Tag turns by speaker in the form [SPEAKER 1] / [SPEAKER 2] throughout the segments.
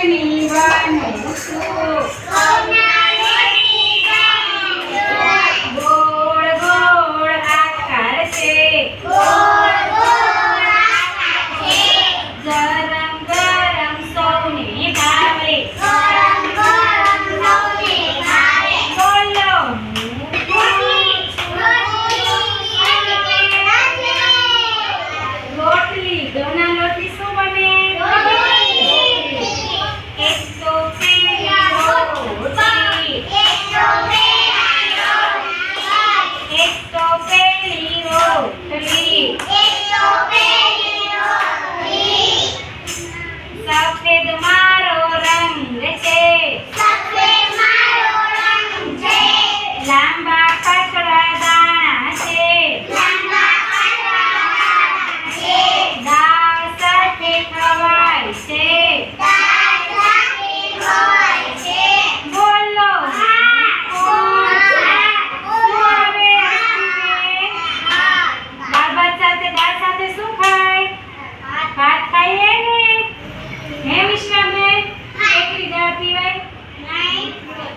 [SPEAKER 1] કૃષ્ણની વાને છું Three.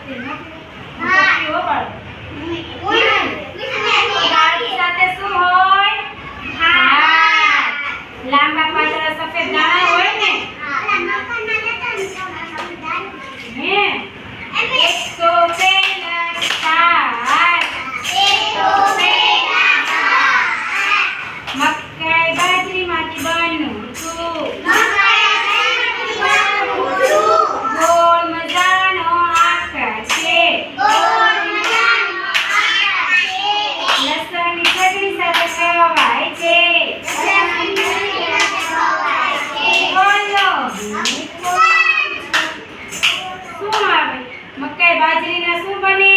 [SPEAKER 1] લાંબા
[SPEAKER 2] પાંદડા
[SPEAKER 1] હોય લાંબા પાંદડા સફેદ દાણા હે
[SPEAKER 2] એક
[SPEAKER 1] તો
[SPEAKER 2] એક તો પેલા
[SPEAKER 1] ચાર ખવાય છે બોલો શું આવે મકાઈ બાજરીના શું બને